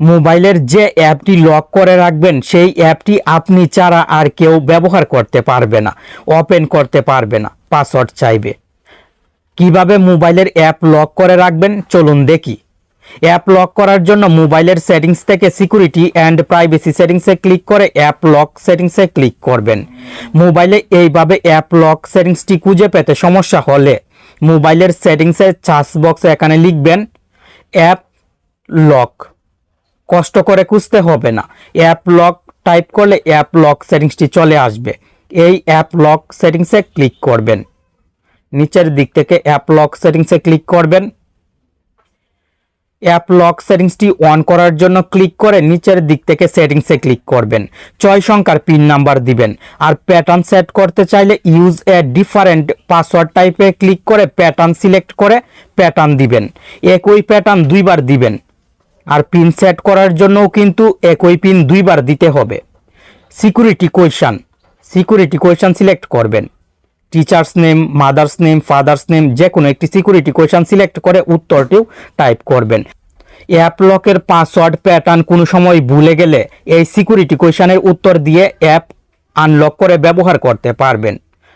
মোবাইলের যে অ্যাপটি লক করে রাখবেন, সেই অ্যাপটি আপনি ছাড়া আর কেউ ব্যবহার করতে পারবে না, ওপেন করতে পারবে না, পাসওয়ার্ড চাইবে। কীভাবে মোবাইলের অ্যাপ লক করে রাখবেন, চলুন দেখি। অ্যাপ লক করার জন্য মোবাইলের সেটিংস থেকে সিকিউরিটি অ্যান্ড প্রাইভেসি সেটিংসে ক্লিক করে অ্যাপ লক সেটিংসে ক্লিক করবেন। মোবাইলে এইভাবে অ্যাপ লক সেটিংসটি খুঁজে পেতে সমস্যা হলে মোবাইলের সেটিংসে চার্জ বক্সে এখানে লিখবেন, অ্যাপ লক। কষ্ট করে খুঁজতে হবে না। অ্যাপ লক টাইপ করলে অ্যাপ লক সেটিংসটি চলে আসবে। এই অ্যাপ লক সেটিংসে ক্লিক করবেন। নিচের দিক থেকে অ্যাপ লক সেটিংসে ক্লিক করবেন। অ্যাপ লক সেটিংসটি অন করার জন্য ক্লিক করে নিচের দিক থেকে সেটিংসে ক্লিক করবেন। ছয় সংখ্যার পিন নাম্বার দিবেন। আর প্যাটার্ন সেট করতে চাইলে ইউজ এ ডিফারেন্ট পাসওয়ার্ড টাইপে ক্লিক করে প্যাটার্ন সিলেক্ট করে প্যাটার্ন দিবেন। একই প্যাটার্ন দুইবার দিবেন। আর পিন সেট করার জন্যও কিন্তু একই পিন দুইবার দিতে হবে। Security question security question select করবেন। Teacher's name mother's name father's name যে কোনো একটি সিকিউরিটি কোয়েশন সিলেক্ট করে উত্তরটিও টাইপ করবেন। অ্যাপ লকের পাসওয়ার্ড প্যাটার্ন কোনো সময় ভুলে গেলে এই সিকিউরিটি কোয়েশনের উত্তর দিয়ে অ্যাপ আনলক করে ব্যবহার করতে পারবেন।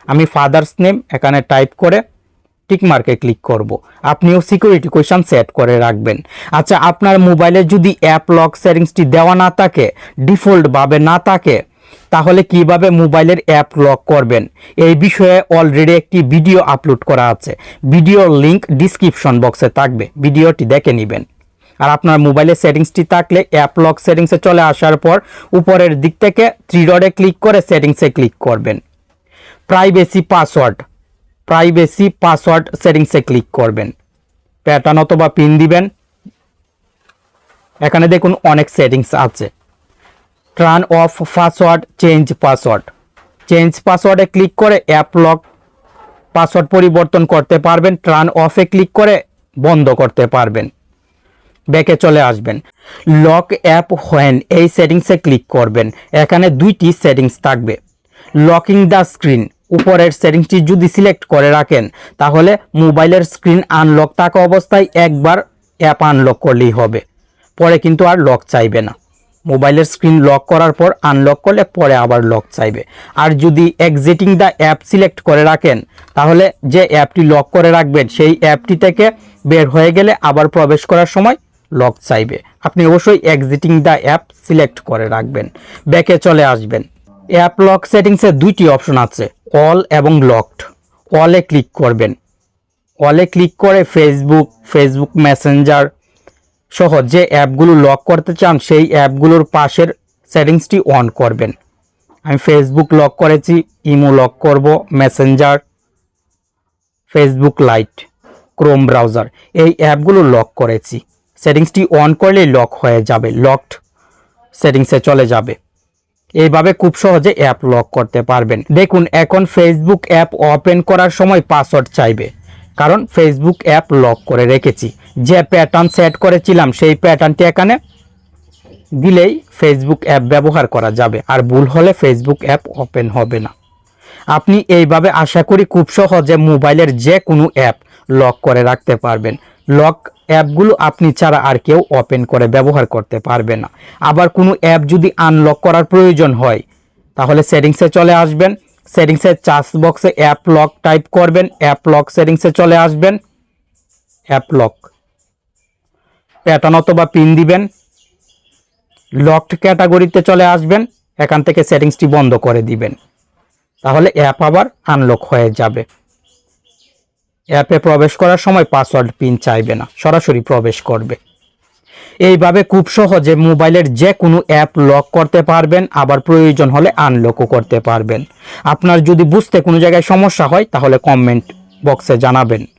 আমি ফাদার্স নেম এখানে টাইপ করে টিক মার্কে ক্লিক করব। আপনিও সিকিউরিটি কোয়েশন সেট করে রাখবেন। আচ্ছা আপনার মোবাইলে যদি অ্যাপ লক সেটিংসটি দেওয়া না থাকে ডিফল্টভাবে না থাকে, তাহলে কীভাবে মোবাইলের অ্যাপ লক করবেন? এই বিষয়ে অলরেডি একটি ভিডিও আপলোড করা আছে। ভিডিওর লিংক ডিসক্রিপশন বক্সে থাকবে। ভিডিওটি দেখে নেবেন। আর আপনার মোবাইলের সেটিংসটি থাকলে অ্যাপ লক সেটিংসে চলে আসার পর উপরের দিক থেকে থ্রি ডটে ক্লিক করে সেটিংসে ক্লিক করবেন। প্রাইভেসি পাসওয়ার্ড প্রাইভেসি পাসওয়ার্ড সেটিংসে ক্লিক করবেন। প্যাটার্ন অথবা পিন দিবেন। এখানে দেখুন অনেক সেটিংস আছে। Turn off password change password change পাসওয়ার্ডে click করে অ্যাপ লক পাসওয়ার্ড পরিবর্তন করতে পারবেন। টার্ন অফে ক্লিক করে বন্ধ করতে পারবেন। ব্যাকে চলে আসবেন। লক অ্যাপ হোয়েন এই সেটিংসে ক্লিক করবেন। এখানে দুইটি সেটিংস থাকবে। লকিং দ্য স্ক্রিন উপরের সেটিংসটি যদি সিলেক্ট করে রাখেন, তাহলে মোবাইলের স্ক্রিন আনলক থাকা অবস্থায় একবার অ্যাপ আনলক করলেই হবে। পরে কিন্তু আর লক চাইবে না। মোবাইলের স্ক্রিন লক করার পর আনলক করলে পরে আবার লক চাইবে। আর যদি এক্সিটিং দ্য অ্যাপ সিলেক্ট করে রাখেন, তাহলে যে অ্যাপটি লক করে রাখবেন, সেই অ্যাপটি থেকে বের হয়ে গেলে আবার প্রবেশ করার সময় লক চাইবে। আপনি অবশ্যই এক্সিটিং দ্য অ্যাপ সিলেক্ট করে রাখবেন। ব্যাকে চলে আসবেন। অ্যাপ লক সেটিংসে দুইটি অপশন আছে অল এবং লকড অলে ক্লিক করবেন। অলে ক্লিক করে ফেসবুক ফেসবুক মেসেঞ্জার সহ যে অ্যাপগুলো লক করতে চান, সেই অ্যাপগুলোর পাশের সেটিংসটি অন করবেন। আমি ফেসবুক লক করেছি ইমো লক করব Messenger Facebook Lite Chrome browser এই অ্যাপগুলো লক করেছি। সেটিংসটি অন করলেই লক হয়ে যাবে লকড সেটিংসে চলে যাবে। এইভাবে খুব সহজে অ্যাপ লক করতে পারবেন। দেখুন, এখন ফেসবুক অ্যাপ ওপেন করার সময় পাসওয়ার্ড চাইবে। কারণ ফেসবুক অ্যাপ লক করে রেখেছি। যে প্যাটার্ন সেট করেছিলাম, সেই প্যাটার্নটি এখানে দিলেই ফেসবুক অ্যাপ ব্যবহার করা যাবে। আর ভুল হলে ফেসবুক অ্যাপ ওপেন হবে না। আপনি এইভাবে আশা করি খুব সহজে মোবাইলের যে কোনো অ্যাপ লক করে রাখতে পারবেন। লক অ্যাপগুলো আপনি ছাড়া আর কেউ ওপেন করে ব্যবহার করতে পারবে না। আবার কোনো অ্যাপ যদি আনলক করার প্রয়োজন হয়, তাহলে সেটিংসে চলে আসবেন। সেটিংসের চার্জ বক্সে অ্যাপ লক টাইপ করবেন। অ্যাপ লক সেটিংসে চলে আসবেন। অ্যাপ লক প্যাটার্ন অথবা পিন দিবেন। লকড ক্যাটাগরিতে চলে আসবেন। এখান থেকে সেটিংসটি বন্ধ করে দিবেন। তাহলে অ্যাপ আবার আনলক হয়ে যাবে। অ্যাপে প্রবেশ করার সময় পাসওয়ার্ড পিন চাইবে না, সরাসরি প্রবেশ করবে। এইভাবে খুব সহজে মোবাইলের যে কোনো অ্যাপ লক করতে পারবেন, আবার প্রয়োজন হলে আনলকও করতে পারবেন। আপনার যদি বুঝতে কোনো জায়গায় সমস্যা হয়, তাহলে কমেন্ট বক্সে জানাবেন।